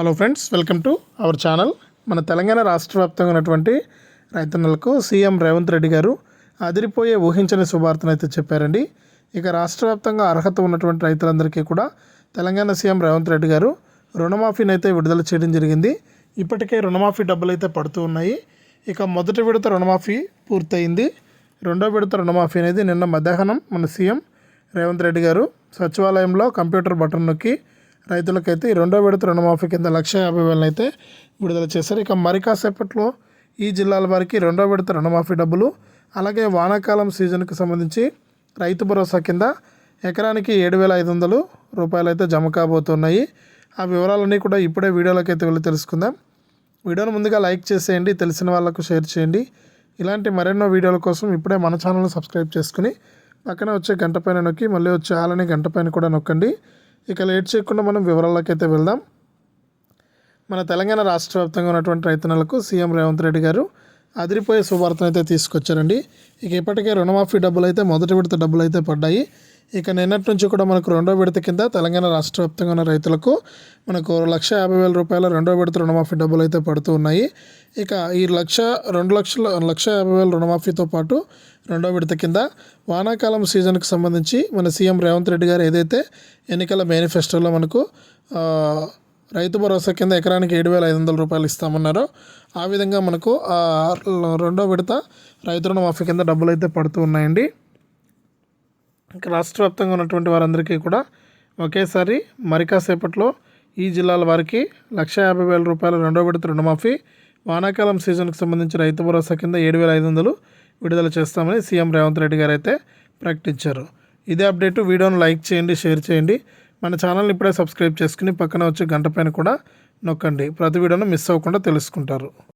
Hello friends welcome to our channel మన తెలంగాణ రాష్ట్ర వ్యాప్తంగా ఉన్నటువంటి రైతన్నలకు సీఎం రేవంత్ రెడ్డి గారు అదిరిపోయే ఊహించని శుభార్తను అయితే చెప్పారండి. ఇక రాష్ట్ర వ్యాప్తంగా అర్హత ఉన్నటువంటి రైతులందరికీ కూడా తెలంగాణ సీఎం రేవంత్ రెడ్డి గారు రుణమాఫీని అయితే విడుదల చేయడం జరిగింది. ఇప్పటికే రుణమాఫీ డబ్బులు అయితే పడుతూ ఉన్నాయి. ఇక మొదటి విడత రుణమాఫీ పూర్తయింది. రెండో విడత రుణమాఫీ అనేది నిన్న మధ్యాహ్నం మన సీఎం రేవంత్ రెడ్డి గారు సచివాలయంలో కంప్యూటర్ బటన్ నొక్కి రైతులకైతే ఈ రెండో విడత రుణమాఫీ కింద లక్ష యాభై వేలను అయితే విడుదల చేశారు. ఇక మరి కాసేపట్లో ఈ జిల్లాల వారికి రెండో విడత రుణమాఫీ డబ్బులు అలాగే వానాకాలం సీజన్కి సంబంధించి రైతు భరోసా కింద ఎకరానికి ఏడు వేల ఐదు వందలు రూపాయలు అయితే జమ కాబోతున్నాయి. ఆ వివరాలన్నీ కూడా ఇప్పుడే వీడియోలోకి అయితే వెళ్ళి తెలుసుకుందాం. వీడియోను ముందుగా లైక్ చేసేయండి తెలిసిన వాళ్ళకు షేర్ చేయండి. ఇలాంటి మరెన్నో వీడియోల కోసం ఇప్పుడే మన ఛానల్ని సబ్స్క్రైబ్ చేసుకుని పక్కన వచ్చే గంట పైన నొక్కి మళ్ళీ వచ్చే ఆలని గంట పైన కూడా నొక్కండి. ఇక లేట్ చేయకుండా మనం వివరాల్లోకి అయితే వెళ్దాం. మన తెలంగాణ రాష్ట్ర వ్యాప్తంగా ఉన్నటువంటి రైతన్నలకు సీఎం రేవంత్ రెడ్డి గారు అదిరిపోయే శుభార్తను అయితే తీసుకొచ్చారండి. ఇక ఇప్పటికే రుణమాఫీ డబ్బులు అయితే మొదటి విడత డబ్బులు అయితే పడ్డాయి. ఇక నిన్నటి నుంచి కూడా మనకు రెండో విడత కింద తెలంగాణ రాష్ట్ర వ్యాప్తంగా ఉన్న రైతులకు మనకు లక్ష యాభై వేల రూపాయల రెండో విడత రుణమాఫీ డబ్బులు అయితే పడుతూ ఉన్నాయి. ఇక ఈ లక్ష రెండు లక్షల లక్ష యాభై వేల రుణమాఫీతో పాటు రెండో విడత కింద వానాకాలం సీజన్కి సంబంధించి మన సీఎం రేవంత్ రెడ్డి గారు ఏదైతే ఎన్నికల మేనిఫెస్టోలో మనకు రైతు భరోసా కింద ఎకరానికి ఏడు వేల ఐదు వందల రూపాయలు ఇస్తామన్నారో ఆ విధంగా మనకు రెండో విడత రైతు రుణమాఫీ కింద డబ్బులు అయితే పడుతూ ఉన్నాయండి. ఇంకా రాష్ట్ర వ్యాప్తంగా ఉన్నటువంటి వారందరికీ కూడా ఒకేసారి మరి కాసేపట్లో ఈ జిల్లాల వారికి లక్ష యాభై వేల రూపాయల రెండో విడత రుణమాఫీ వానాకాలం సీజన్కి సంబంధించి రైతు భరోసా కింద ఏడు వేల ఐదు వందలు విడుదల చేస్తామని సీఎం రేవంత్ రెడ్డి గారు అయితే ప్రకటించారు. ఇదే అప్డేట్ వీడియోను లైక్ చేయండి షేర్ చేయండి. మన ఛానల్ని ఇప్పుడే సబ్స్క్రైబ్ చేసుకుని పక్కన వచ్చే గంట పైన కూడా నొక్కండి. ప్రతి వీడియోను మిస్ అవ్వకుండా తెలుసుకుంటారు.